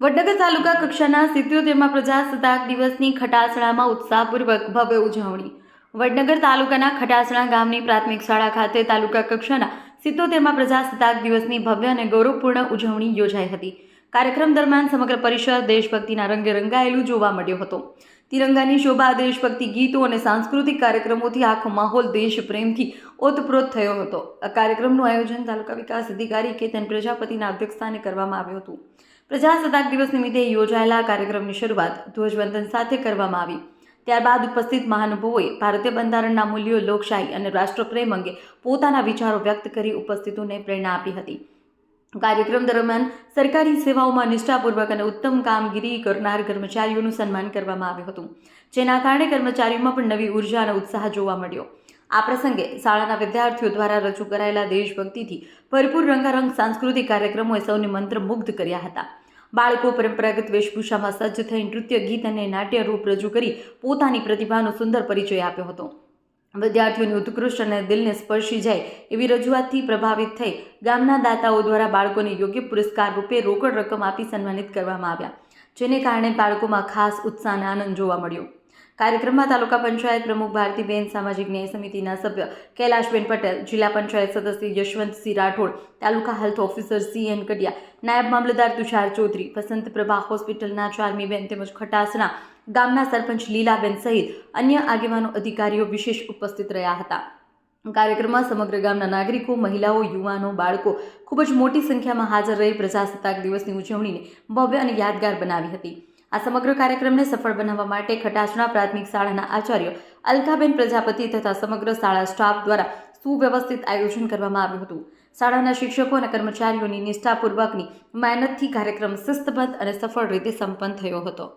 વડનગર તાલુકા કક્ષાના સિત્યોતેરમાં પ્રજાસત્તાક દિવસની ખટાસણામાં ઉત્સાહપૂર્વક ભવ્ય ઉજવણી. વડનગર તાલુકાના ખટાસણા ગામની પ્રાથમિક શાળા ખાતે તાલુકા કક્ષાના સિત્તોતેરમાં પ્રજાસત્તાક દિવસની ભવ્ય અને ગૌરવપૂર્ણ ઉજવણી યોજાઈ હતી. કાર્યક્રમ દરમિયાન સમગ્ર પરિષદ દેશભક્તિના રંગે રંગાયેલું જોવા મળ્યો હતો. તિરંગાની શોભા દેશભક્તિ ગીતો અને સાંસ્કૃતિક કાર્યક્રમોથી આખો માહોલ દેશપ્રેમથી ઓતપ્રોત થયો હતો. આ કાર્યક્રમનું આયોજન તાલુકા વિકાસ અધિકારી કેતન પ્રજાપતિના અધ્યક્ષસ્થાને કરવામાં આવ્યું હતું. પ્રજાસત્તાક દિવસ નિમિત્તે યોજાયેલા કાર્યક્રમની શરૂઆત ધ્વજવંદન સાથે કરવામાં આવી. ત્યારબાદ ઉપસ્થિત મહાનુભાવોએ ભારતીય બંધારણના મૂલ્યો, લોકશાહી અને રાષ્ટ્રપ્રેમ અંગે પોતાના વિચારો વ્યક્ત કરી ઉપસ્થિતોને પ્રેરણા આપી હતી. કાર્યક્રમ દરમિયાન સરકારી સેવાઓમાં નિષ્ઠાપૂર્વક અને ઉત્તમ કામગીરી કરનાર કર્મચારીઓનું સન્માન કરવામાં આવ્યું હતું. જેના કારણે કર્મચારીઓમાં પણ નવી ઊર્જા અને ઉત્સાહ જોવા મળ્યો. આ પ્રસંગે શાળાના વિદ્યાર્થીઓ દ્વારા રજૂ કરાયેલા દેશભક્તિથી ભરપૂર રંગારંગ સાંસ્કૃતિક કાર્યક્રમોએ સૌને મંત્રમુગ્ધ કર્યા હતા. બાળકો પરંપરાગત વેશભૂષામાં સજ્જ થઈ નૃત્ય, ગીત અને નાટ્ય રૂપ રજૂ કરી પોતાની પ્રતિભાનો સુંદર પરિચય આપ્યો હતો. વિદ્યાર્થીઓની ઉત્કૃષ્ટ અને દિલને સ્પર્શી જાય એવી રજૂઆતથી પ્રભાવિત થઈ ગામના દાતાઓ દ્વારા બાળકોને યોગ્ય પુરસ્કાર રૂપે રોકડ રકમ આપી સન્માનિત કરવામાં આવ્યા, જેને કારણે બાળકોમાં ખાસ ઉત્સાહ અને આનંદ જોવા મળ્યો. કાર્યક્રમમાં તાલુકા પંચાયત પ્રમુખ ભારતીબેન, સામાજિક ન્યાય સમિતિના સભ્ય કૈલાશબેન પટેલ, જિલ્લા પંચાયત સદસ્ય Yashwantsinh Rathod, taluka health officer C N Kadiya, નાયબ મામલતદાર તુષાર ચૌધરી, વસંત પ્રભા હોસ્પિટલના ચારમીબેન તેમજ ખટાસના ગામના સરપંચ લીલાબેન સહિત અન્ય આગેવાનો અધિકારીઓ વિશેષ ઉપસ્થિત રહ્યા હતા. કાર્યક્રમમાં સમગ્ર ગામના નાગરિકો, મહિલાઓ, યુવાનો, બાળકો ખૂબ જ મોટી સંખ્યામાં હાજર રહી પ્રજાસત્તાક દિવસની ઉજવણીને ભવ્ય અને યાદગાર બનાવી હતી. આ સમગ્ર કાર્યક્રમને સફળ બનાવવા માટે ખટાસણા પ્રાથમિક શાળાના આચાર્ય અલકાબેન પ્રજાપતિ તથા સમગ્ર શાળા સ્ટાફ દ્વારા સુવ્યવસ્થિત આયોજન કરવામાં આવ્યું હતું. શાળાના શિક્ષકો અને કર્મચારીઓની નિષ્ઠાપૂર્વકની મહેનતથી કાર્યક્રમ શિસ્તબદ્ધ અને સફળ રીતે સંપન્ન થયો હતો.